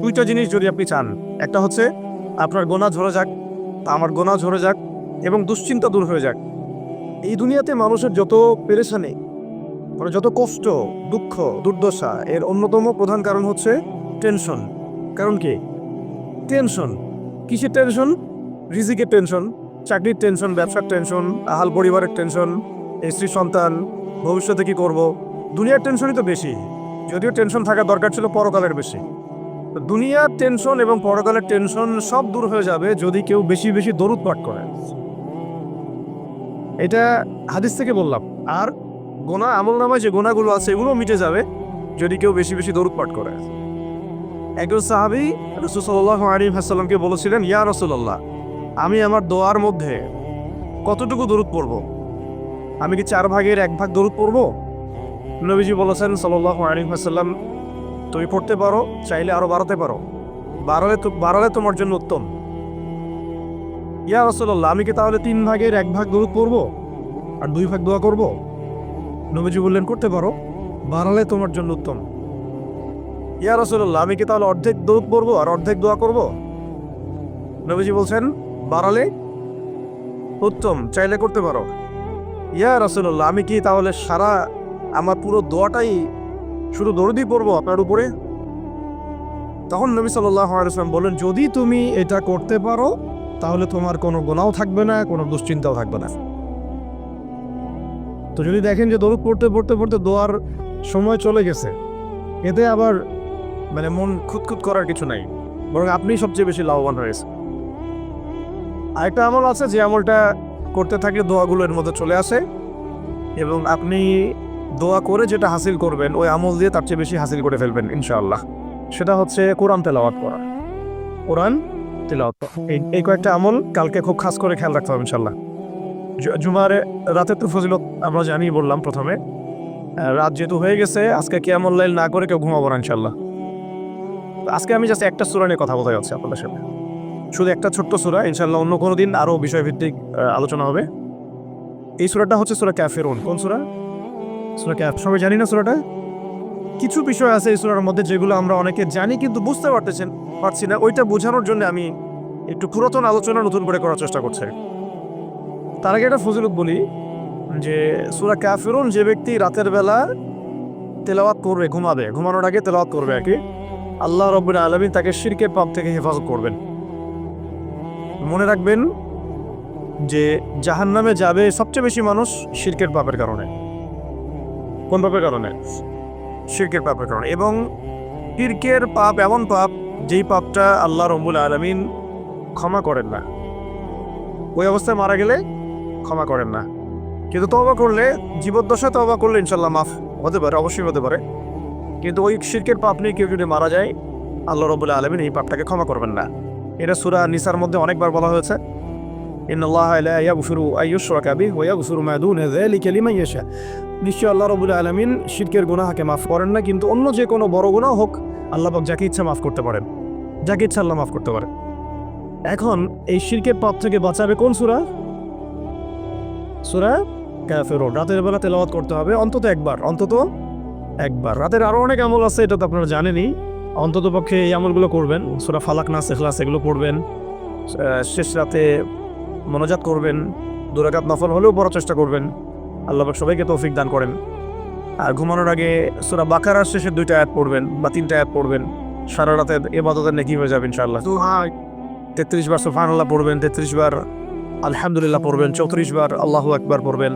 দুইটা জিনিস যদি আপনি চান। একটা হচ্ছে, আপনার গোনা ঝরে যাক, আমার গোনা ঝরে যাক, এবং দুশ্চিন্তা দূর হয়ে যাক। এই দুনিয়াতে মানুষের যত পেরেশানি মানে যত কষ্ট, দুঃখ, দুর্দশা, এর অন্যতম প্রধান কারণ হচ্ছে টেনশন। কারণ কি? টেনশন। কিসের টেনশন? রিজিকের টেনশন, চাকরির টেনশন, ব্যবসার টেনশন, আহাল পরিবারের টেনশন, স্ত্রী, সন্তান, ভবিষ্যতে কি করব? দুনিয়ার টেনশনই তো বেশি। যদিও টেনশন থাকা দরকার ছিল পরকালের বেশি। দুনিয়ার টেনশন এবং পরকালের টেনশন সব দূর হয়ে যাবে যদি কেউ বেশি বেশি দরুদ পাঠ করে। এটা হাদিস থেকে বললাম। আর গোনা, আমল নামায় যে গোনাগুলো আছে এগুলো মিটে যাবে যদি কেউ বেশি বেশি দরুদ পাঠ করে। একজন সাহাবি রসুল্লাহ আলী হাসাল্লামকে বলেছিলেন, ইয়া রসুল্লাহ আমি আমার দোয়ার মধ্যে কতটুকু দরুদ পড়ব? আমি কি চার ভাগের এক ভাগ দরুদ পড়ব? নবীজি বলেছেন সাল্লাহ আলী হাসাল্লাম তুমি পড়তে পারো, চাইলে আরও বাড়াতে পারো। বাড়ালে বাড়ালে তোমার জন্য উত্তম। ইয়া রসল্লাহ আমি কি তাহলে তিন ভাগের এক ভাগ দরুদ পড়ব? আর দুই ভাগ দোয়া করব? নবীজি বললেন, করতে পারো। বাড়ালে তোমার জন্য উত্তম। ইয়া রসল্লাহ আমি কি তাহলে অর্ধেক দৌড় পড়ব আর অর্ধেক দোয়া করব? নবীজি বলছেন, বাড়ালে উত্তম, চাইলে করতে পারো। ইয়া রসল্লাহ আমি কি তাহলে সারা, আমার পুরো দোয়াটাই শুধু দৌড়দি পড়ব আপনার উপরে? তখন নবী সাল্লাম বলেন যদি তুমি এটা করতে পারো, তাহলে তোমার কোনো গোনাও থাকবে না, কোনো দুশ্চিন্তাও থাকবে না। তো যদি দেখেন যে দৌড় পড়তে পড়তে পড়তে দোয়ার সময় চলে গেছে, এতে আবার মানে মন খুঁতখুত করার কিছু নাই, বরং আপনি সবচেয়ে বেশি লাভবান হয়েছে আরেকটা আমল আছে যে আমলটা করতে থাকলে দোয়াগুলো এর মধ্যে চলে আসে, এবং আপনি দোয়া করে যেটা হাসিল করবেন, ওই আমল দিয়ে তার চেয়ে বেশি হাসিল করে ফেলবেন, ইনশাআল্লাহ। সেটা হচ্ছে কোরআন তেলাওয়াত করা। কোরআন তেলাওয়াত এই এই কয়েকটা আমল কালকে খুব খাস করে খেয়াল রাখতে হবে, ইনশাআল্লাহ। জু- জুমারে রাতের তো ফজিলত আমরা জানি বললাম প্রথমে। রাত যেহেতু হয়ে গেছে, আজকে কেমন লাইল না করে কেউ ঘুমাবো না ইনশাল্লাহ আজকে আমি জাস্ট একটা সুরা নিয়ে কথা বলতে যাচ্ছি আপনাদের সাথে শুধু একটা ছোট্ট সুরা ইনশাল্লাহ অন্য কোনো দিন আরও বিষয়ভিত্তিক আলোচনা হবে। এই সুরাটা হচ্ছে সুরা ক্যাফেরুন কোন সুরা? সুরা ক্যাফ সবাই জানি না সুরাটা? কিছু বিষয় আছে এই সুরার মধ্যে যেগুলো আমরা অনেকে জানি কিন্তু বুঝতে পারতেছেন পারছি না। ওইটা বোঝানোর জন্য আমি একটু পুরাতন আলোচনা নতুন করে করার চেষ্টা করছি। তার আগে একটা ফজিলত বলি, যে সুরা ক্যাফেরুন যে ব্যক্তি রাতের বেলা তেলাওয়াত করবে, ঘুমাবে, ঘুমানোর আগে তেলাওয়াত করবে আর কি, আল্লাহ রব্বুল আলমী তাকে শিরকের পাপ থেকে হেফাজত করবেন। মনে রাখবেন যে জাহান্নামে যাবে সবচেয়ে বেশি মানুষ শিরকের পাপের কারণে। কোন পাপের কারণে? শিরকের পাপের কারণে। এবং শিরকের পাপ এমন পাপ, যেই পাপটা আল্লাহ রব্বুল আলমিন ক্ষমা করেন না। ওই অবস্থায় মারা গেলে ক্ষমা করেন না। কিন্তু তবা করলে, জীবদ্দশায় তবা করলে ইনশাল্লাহ মাফ হতে পারে, অবশ্যই হতে পারে। কিন্তু ওই শিরকের পাপ নিয়ে কেউ যদি মারা যায়, আল্লাহ রবুল্লাহ আলমিন এই পাপটাকে ক্ষমা করবেন না। এটা সুরা নিসার মধ্যে অনেকবার বলা হয়েছে। নিশ্চয় আল্লাহ রবুল্লাহ আলমিন শিরকের গুনাহাকে মাফ করেন না, কিন্তু অন্য যে কোনো বড় গুনাহ হোক, আল্লাহ যাকে ইচ্ছা মাফ করতে পারেন। যাকে ইচ্ছা আল্লাহ মাফ করতে পারেন। এখন এই শিরকের পাপ থেকে বাঁচাবে কোন সুরা? সুরা ক্যাফেরুন রাতের বেলা তেলাওয়াত করতে হবে, অন্তত একবার অন্তত একবার। রাতের আরও অনেক আমল আছে, এটা তো আপনারা জানেনই। অন্তত পক্ষে এই আমলগুলো করবেন। সুরা ফালাক নাস এখলাস এগুলো পড়বেন। শেষ রাতে মনোজাত করবেন দুরাকাত নফল হলেও পড়ার চেষ্টা করবেন। আল্লাহ সবাইকে তৌফিক দান করেন। আর ঘুমানোর আগে সুরা বাকারার শেষে দুইটা অ্যাড পড়বেন বা তিনটা অ্যাড পড়বেন। সারা রাতে এবাদতের নেকি হয়ে যাবে ইনশাআল্লাহ। তেত্রিশ বার সুফান আল্লাহ পড়বেন তেত্রিশ বার আলহামদুলিল্লাহ পড়বেন চৌত্রিশ বার আল্লাহু একবার পড়বেন।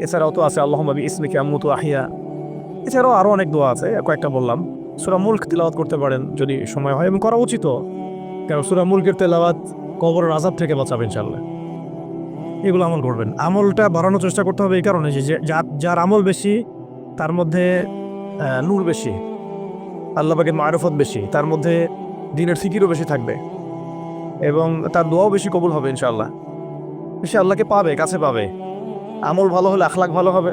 এছাড়াও তো আছে আল্লাহ নবী ইসমিকে আম্মুতু আহিয়া। এছাড়াও আরও অনেক দোয়া আছে কয়েকটা বললাম। সুরা মুল্ক তিলাওয়াত করতে পারেন যদি সময় হয় এবং করা উচিত। কারণ সুরা মুল্কের তেলাওয়াত কবরের আজাব থেকে বাঁচাবে ইনশাল্লাহ এগুলো আমল করবেন। আমলটা বাড়ানোর চেষ্টা করতে হবে এই কারণে যে যার যার আমল বেশি, তার মধ্যে নূর বেশি, আল্লাহবাগের মারফত বেশি, তার মধ্যে দিনের ফিকিরও বেশি থাকবে এবং তার দোয়াও বেশি কবুল হবে ইনশাল্লাহ সে আল্লাহকে পাবে, কাছে পাবে। আমল ভালো হলে আখলাক ভালো হবে।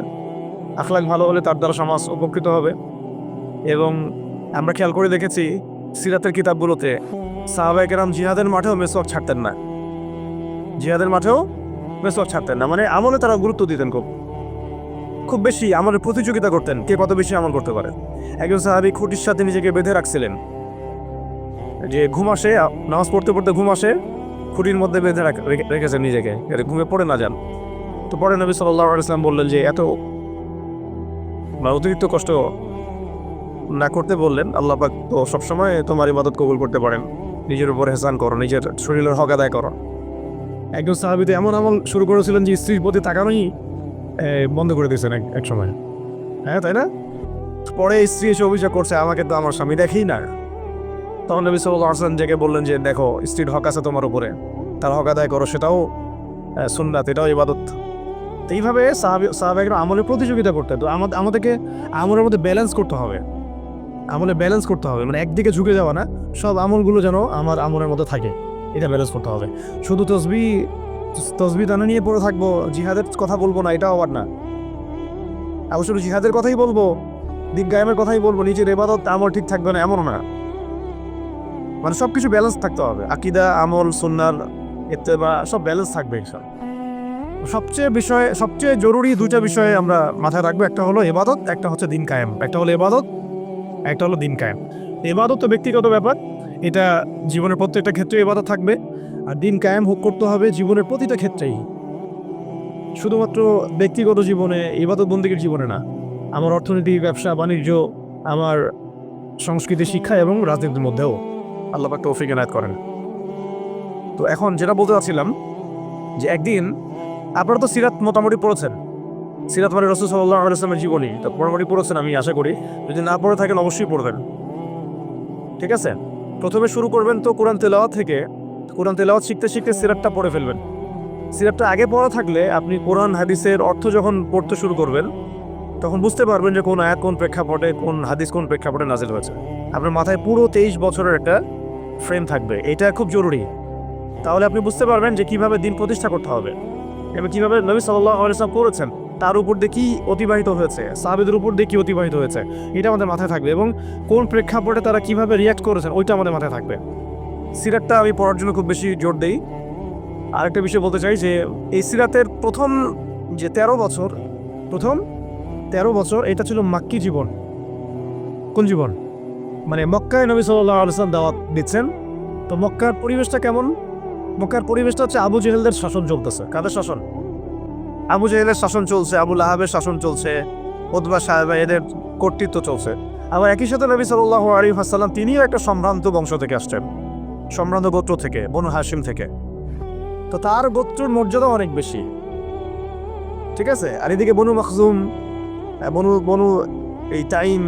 আখলাক ভালো হলে তার দ্বারা সমাজ উপকৃত হবে। এবং আমরা খেয়াল করে দেখেছি সিরাতের কিতাবগুলোতে সাহাবাহিকেরাম জিহাদের মাঠেও মেসওয়াক ছাড়তেন না। জিহাদের মাঠেও মেসওয়াক ছাড়তেন না। মানে আমলে তারা গুরুত্ব দিতেন খুব। খুব বেশি আমলের প্রতিযোগিতা করতেন, কে কত বেশি আমল করতে পারে। একজন সাহাবি খুঁটির সাথে নিজেকে বেঁধে রাখছিলেন। যে ঘুম আসে, নামাজ পড়তে পড়তে ঘুম আসে, খুঁটির মধ্যে বেঁধে রাখ- রেখে- রেখেছেন নিজেকে। ঘুমে পড়ে না যান। তো পরে নবী সাল্লাহ ইসলাম বললেন যে, এত অতিরিক্ত কষ্ট না করতে বললেন, আল্লাহ পাক তো সবসময় তোমার ইবাদত কবুল করতে পারেন। নিজের উপর হেসান করো, নিজের শরীরের হক আদায় করো। একজন সাহাবিতে এমন আমল শুরু করেছিলেন যে স্ত্রীর প্রতি তাকানোই বন্ধ করে দিয়েছেন এক সময়। হ্যাঁ তাই না? পরে স্ত্রী এসে অভিযোগ করছে, আমাকে তো আমার স্বামী দেখেই না। তখন নবী সাল্লাহ আসলাম জেগে বললেন যে, দেখো, স্ত্রীর হক আছে তোমার উপরে। তার হক আদায় করো, সেটাও সুন্নাত, এটাও ইবাদত। এইভাবে সাহাবি সাহাবাহিকরা আমলের প্রতিযোগিতা করতে, তো আমাদের আমাদেরকে আমলের মধ্যে ব্যালেন্স করতে হবে। আমলে ব্যালেন্স করতে হবে। মানে একদিকে ঝুঁকে যাওয়া না, সব আমলগুলো যেন আমার আমলের মধ্যে থাকে। এটা ব্যালেন্স করতে হবে। শুধু তসবি তসবি দানা নিয়ে পড়ে থাকব, জিহাদের কথা বলব না, এটাও আবার না। আবার শুধু জিহাদের কথাই বলব দিক গায়েমের কথাই বলব, নিজের এবাদত আমল ঠিক থাকবে না, এমনও না। মানে সব কিছু ব্যালেন্স থাকতে হবে। আকিদা, আমল, সুন্নার এতে বা সব ব্যালেন্স থাকবে সব সবচেয়ে বিষয়, সবচেয়ে জরুরি দুইটা বিষয়ে আমরা মাথায় রাখব। একটা হলো এবাদত একটা হচ্ছে দিন কায়েম। একটা হলো এবাদত একটা হলো দিন কায়েম। এবাদত তো ব্যক্তিগত ব্যাপার, এটা জীবনের প্রত্যেকটা ক্ষেত্রে এবাদত থাকবে। আর দিন কায়েম হোক করতে হবে জীবনের প্রতিটা ক্ষেত্রেই। শুধুমাত্র ব্যক্তিগত জীবনে ইবাদত বন্দীগীর জীবনে না, আমার অর্থনীতি, ব্যবসা, বাণিজ্য, আমার সংস্কৃতি, শিক্ষা এবং রাজনীতির মধ্যেও আল্লাহ পাক তৌফিক এনায়ত করেন। তো এখন যেটা বলতে চাচ্ছিলাম, যে একদিন আপনারা তো সিরাত মোটামুটি পড়েছেন সিরাত মানে রসুল সাল্লাহ আলাইসলামের জীবনী। তো মোটামুটি পড়েছেন আমি আশা করি। যদি না পড়ে থাকেন, অবশ্যই পড়বেন ঠিক আছে? প্রথমে শুরু করবেন তো কোরআন তেলাওয়া থেকে। কোরআন তেলাওয়াত শিখতে শিখতে সিরাতটা পড়ে ফেলবেন। সিরাতটা আগে পড়া থাকলে আপনি কোরআন, হাদিসের অর্থ যখন পড়তে শুরু করবেন, তখন বুঝতে পারবেন যে কোন আয়াত কোন প্রেক্ষাপটে, কোন হাদিস কোন প্রেক্ষাপটে নাজিল হয়েছে। আপনার মাথায় পুরো তেইশ বছরের একটা ফ্রেম থাকবে। এটা খুব জরুরি। তাহলে আপনি বুঝতে পারবেন যে কীভাবে দিন প্রতিষ্ঠা করতে হবে। এবং কীভাবে নবী সাল্লাহ আলাইসলাম করেছেন। তার উপর দিয়ে কি অতিবাহিত হয়েছে? সাহাবিদের উপর দিয়ে কি অতিবাহিত হয়েছে? এটা আমাদের মাথায় থাকবে। এবং কোন প্রেক্ষাপটে তারা কীভাবে রিয়াক্ট করেছেন, ওইটা আমাদের মাথায় থাকবে। সিরাতটা আমি পড়ার জন্য খুব বেশি জোর দেই। আরেকটা বিষয় বলতে চাই যে, এই সিরাতের প্রথম যে তেরো বছর, প্রথম তেরো বছর এটা ছিল মাক্কি জীবন। কোন জীবন? মানে মক্কায় নবী সাল্লাহ আলসালাম দাওয়াত দিচ্ছেন। তো মক্কার পরিবেশটা কেমন? মক্কার পরিবেশটা হচ্ছে আবু জেহেলদের শাসন চলতেছে। কাদের শাসন? আবু জেহেলের শাসন চলছে আবুল আহাবের শাসন চলছে ওদবা সাহেবা এদের কর্তৃত্ব চলছে। আবার একই সাথে নবী সাল্লাহ আলী হাসাল্লাম তিনিও একটা সম্ভ্রান্ত বংশ থেকে আসছেন, সম্ভ্রান্ত গোত্র থেকে, বনু হাসিম থেকে। তো তার গোত্রের মর্যাদা অনেক বেশি। ঠিক আছে? আর এদিকে বনু মখজুম বনু বনু এই টাইম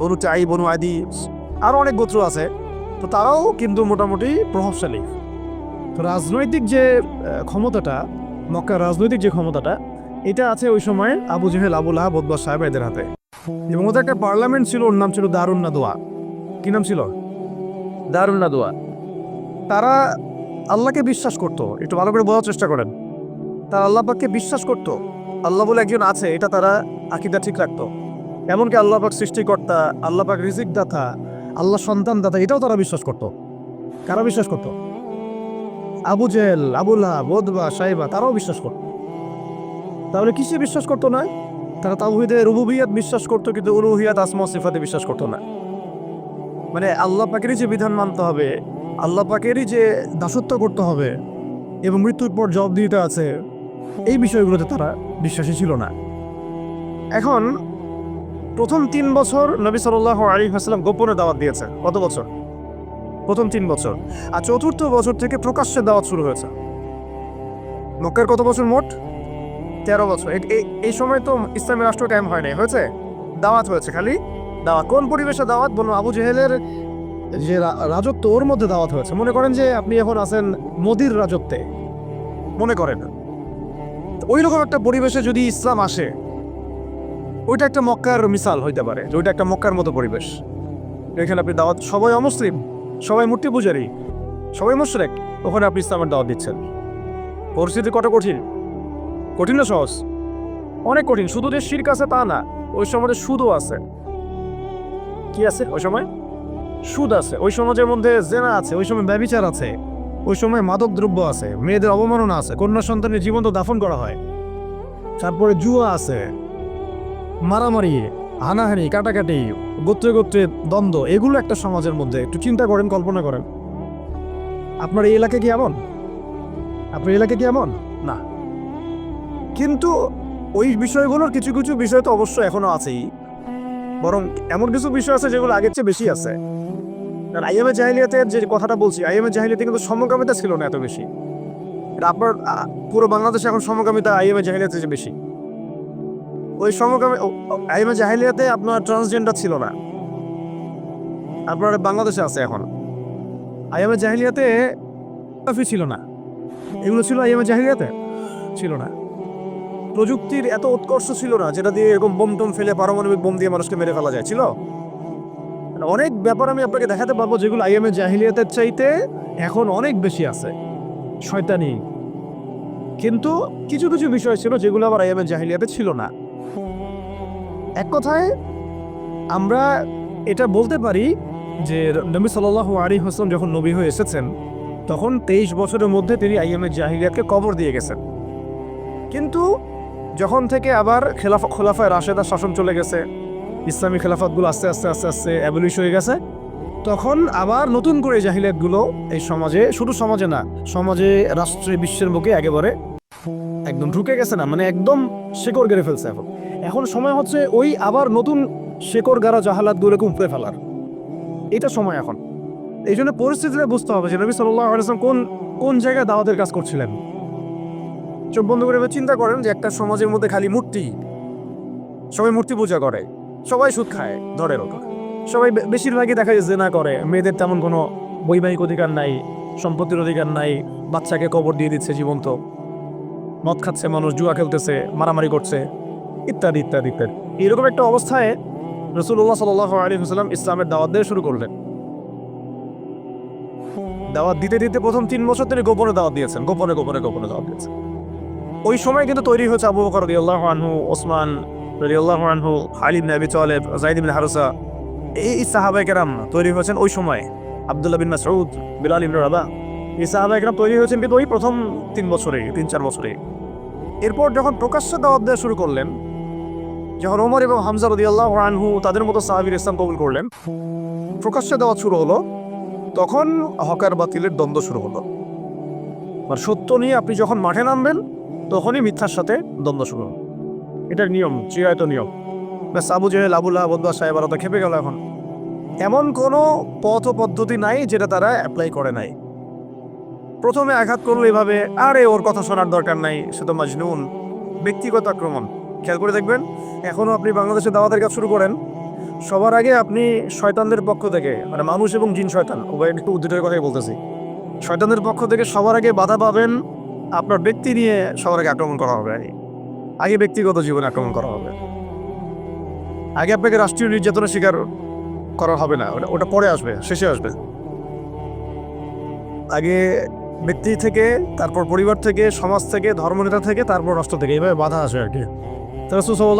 বনু টাই বনু আদি আরও অনেক গোত্র আছে। তো তারাও কিন্তু মোটামুটি প্রভাবশালী। তো রাজনৈতিক যে ক্ষমতাটা মক্কার রাজনৈতিক যে ক্ষমতাটা এটা আছে ওই সময় আবু জেহেল আবুল আহাব বদবা সাহেব এদের হাতে। এবং ওদের একটা পার্লামেন্ট ছিল ওর নাম ছিল দারুণ নাদোয়া কি নাম ছিল? দারুণ নাদোয়া তারা আল্লাহকে বিশ্বাস করতো। একটু ভালো করে বোঝার চেষ্টা করেন। তারা আল্লাহ পাককে বিশ্বাস করতো। আল্লাহ বলে একজন আছে এটা তারা আকিদা ঠিক রাখতো। এমনকি আল্লাহ পাক সৃষ্টিকর্তা আল্লাহ পাক রিজিক দাতা আল্লাহ সন্তান দাতা এটাও তারা বিশ্বাস করতো। কারা বিশ্বাস করতো? আবু জেহেল আবুল্লাহ বোধবা সাহেবা তারাও বিশ্বাস করতো। তাহলে কিসে বিশ্বাস করতো না? তারা তাওহিদে রুবুবিয়াত বিশ্বাস করতো, কিন্তু উলুহিয়াত আসমা সিফাতে বিশ্বাস করতো না। মানে আল্লাহ পাকেরই যে বিধান মানতে হবে, আল্লাহ পাকেরই যে দাসত্ব করতে হবে, এবং মৃত্যুর পর জব দিতে আছে, এই বিষয়গুলোতে তারা বিশ্বাসী ছিল না। এখন প্রথম তিন বছর নবী সাল্লাহ আলী হাসলাম গোপনে দাওয়াত দিয়েছে কত বছর? প্রথম তিন বছর। আর চতুর্থ বছর থেকে প্রকাশ্যে দাওয়াত শুরু হয়েছে। মক্কার কত বছর মোট? তেরো বছর। এই সময় তো ইসলামী রাষ্ট্র কায়েম হয় নাই। হয়েছে? দাওয়াত হয়েছে খালি। দাওয়াত। কোন পরিবেশে দাওয়াত? বলুন আবু জেহেলের যে রাজত্ব, ওর মধ্যে দাওয়াত হয়েছে। মনে করেন যে আপনি এখন আছেন মোদির রাজত্বে। মনে করেন। ওই রকম একটা পরিবেশে যদি ইসলাম আসে, ওইটা একটা মক্কার মিসাল হইতে পারে। ওইটা একটা মক্কার মতো পরিবেশ। এখানে আপনি দাওয়াত সবাই অমুসলিম। সবাই মূর্তি পূজারি। সবাই মুশরেক। ওখানে আপনি ইসলামের দাওয়াত দিচ্ছেন। পরিস্থিতি কত কঠিন? কঠিন না সহজ? অনেক কঠিন। শুধু যে শির্ক আছে তা না, ওই সমাজে সুদও আছে। কি আছে ওই সময়? সুদ আছে। ওই সমাজের মধ্যে জেনা আছে, ওই সময় ব্যবিচার আছে, ওই সময় মাদক দ্রব্য আছে, মেয়েদের অবমাননা আছে, কন্যা সন্তানের জীবন্ত দাফন করা হয়। তারপরে জুয়া আছে, মারামারি হানাহানি, কাটাকাটি, গোত্রে গোত্রে দ্বন্দ্ব, এগুলো একটা সমাজের মধ্যে। একটু চিন্তা করেন, কল্পনা করেন। আপনার এই এলাকা কি এমন? আপনার এলাকা কি এমন? না। কিন্তু ওই বিষয়গুলোর কিছু কিছু বিষয় তো অবশ্যই এখনও আছেই। বরং এমন কিছু বিষয় আছে যেগুলো আগের চেয়ে বেশি আছে। কারণ আইএমএ জাহিলিয়াতের যে কথাটা বলছি, আইএমএ জাহিলিয়াতে কিন্তু সমকামিতা ছিল না এত বেশি। এটা আপনার পুরো বাংলাদেশে এখন সমকামিতা আইএমএ জাহিলিয়াতে যে বেশি। ওই সমকামী আইএমএ জাহিলিয়াতে আপনার ট্রান্সজেন্ডার ছিল না। আপনার বাংলাদেশে আছে এখন। আইএমএ জাহিলিয়াতে কাফি ছিল না। এগুলো ছিল আইএমএ জাহিলিয়াতে ছিল না। প্রযুক্তির এত উৎকর্ষ ছিল না, যেটা দিয়ে এরকম বোম টোম ফেলে পারমাণবিক বোম দিয়ে মানুষকে মেরে ফেলা যায়, ছিল? মানে অনেক ব্যাপার আমি আপনাকে দেখাতে পারব যেগুলো আইএমএ জাহিলিয়াতের চাইতে এখন অনেক বেশি আছে। শয়তানি। কিন্তু কিছু কিছু বিষয় ছিল যেগুলো আবার আইএমএ জাহিলিয়াতে ছিল না। এক কথায়, আমরা এটা বলতে পারি যে নবী সাল্লাহ আলী হোসেন যখন নবী হয়ে এসেছেন, তখন তেইশ বছরের মধ্যে তিনি আইএমএ জাহিলিয়াতকে কবর দিয়ে গেছেন। কিন্তু যখন থেকে আবার খেলাফা, খোলাফায় রাশেদার শাসন চলে গেছে, ইসলামী খেলাফতগুলো আস্তে আস্তে আস্তে আস্তে অ্যাবলিশ হয়ে গেছে, তখন আবার নতুন করে জাহিলিয়াতগুলো এই সমাজে, শুধু সমাজে না, সমাজে, রাষ্ট্রে, বিশ্বের বুকে একেবারে একদম ঢুকে গেছে না মানে একদম শেকড় গেড়ে ফেলছে এখন। এখন সময় হচ্ছে ওই আবার নতুন শেকড় গাড়া জাহালাতগুলোকে উপড়ে ফেলার। এটা সময় এখন। এই জন্য পরিস্থিতিটা বুঝতে হবে যে নবী আলাইসলাম কোন কোন জায়গায় দাওয়াতের কাজ করছিলেন। চোখ বন্ধ করে চিন্তা করেন যে একটা সমাজের মধ্যে খালি মূর্তি, সবাই মূর্তি পূজা করে, সবাই সুদ খায়, ধরে রোগ সবাই বেশিরভাগই দেখা যায় জেনা করে, মেয়েদের তেমন কোনো বৈবাহিক অধিকার নাই, সম্পত্তির অধিকার নাই, বাচ্চাকে কবর দিয়ে দিচ্ছে জীবন্ত। মদ খাচ্ছে মানুষ, জুয়া খেলতেছে, মারামারি করছে। ইত্যাদি ইত্যাদি ইত্যাদি। এরকম একটা অবস্থায় রসুল্লাহ সাল আলী হুসালাম ইসলামের দাওয়াত দিয়ে শুরু করলেন। দাওয়াত দিতে দিতে প্রথম তিন বছর তিনি গোপনে দাওয়াত দিয়েছেন, গোপনে গোপনে গোপনে দাওয়াত দিয়েছেন। ওই সময় কিন্তু তৈরি হয়েছে আবু বকর রদিয়াল্লাহু আনহু, ওসমান রদিয়াল্লাহু আনহু হালিম নবী চলেব জাইদ বিন হারুসা, এই সাহাবাই কেরাম তৈরি হয়েছেন ওই সময়। আবদুল্লাহ বিন মাসউদ, বিলাল ইবনে রাবা, এই সাহাবাই কেরাম তৈরি হয়েছেন কিন্তু ওই প্রথম তিন বছরে, তিন, চার বছরে। এরপর যখন প্রকাশ্য দাওয়াত দেওয়া শুরু করলেন যখন ওমর এবং হামজা রদিয়াল্লাহু আনহু তাদের মতো সাহাবীর ইসলাম কবুল করলেন, প্রকাশ্যে দেওয়া শুরু হলো, তখন হকার বাতিলের দ্বন্দ্ব শুরু হলো। আর সত্য নিয়ে আপনি যখন মাঠে নামবেন, তখনই মিথ্যার সাথে দ্বন্দ্ব শুরু হলো এটার নিয়ম, চিরায়ত নিয়ম। ব্যাস, আবু জেহেল আবুল্লাহ বদুয়া সাহেব আর খেপে গেল এখন। এমন কোনো পথ পদ্ধতি নাই যেটা তারা অ্যাপ্লাই করে নাই। প্রথমে আঘাত করল এভাবে, আরে ওর কথা শোনার দরকার নাই, সে তো মাজনুন। ব্যক্তিগত আক্রমণ। খেয়াল করে দেখবেন এখনও আপনি বাংলাদেশে দাওয়াতের কাজ শুরু করেন। সবার আগে আপনি শয়তানদের পক্ষ থেকে মানে মানুষ এবং জিন শয়তান, উভয় একটু উদ্ভিদের কথাই বলতেছি। শয়তানদের পক্ষ থেকে সবার আগে বাধা পাবেন, আপনার ব্যক্তি নিয়ে সবার আগে আক্রমণ করা হবে। আগে আগে ব্যক্তিগত জীবনে আক্রমণ করা হবে। আগে আপনাকে রাষ্ট্রীয় নির্যাতনের শিকার করা হবে না, ওটা ওটা পরে আসবে, শেষে আসবে। আগে ব্যক্তি থেকে, তারপর পরিবার থেকে, সমাজ থেকে, ধর্মনেতা থেকে, তারপর রাষ্ট্র থেকে, এইভাবে বাধা আসবে আর কি। তো রাসূল সাল্লাল্লাহু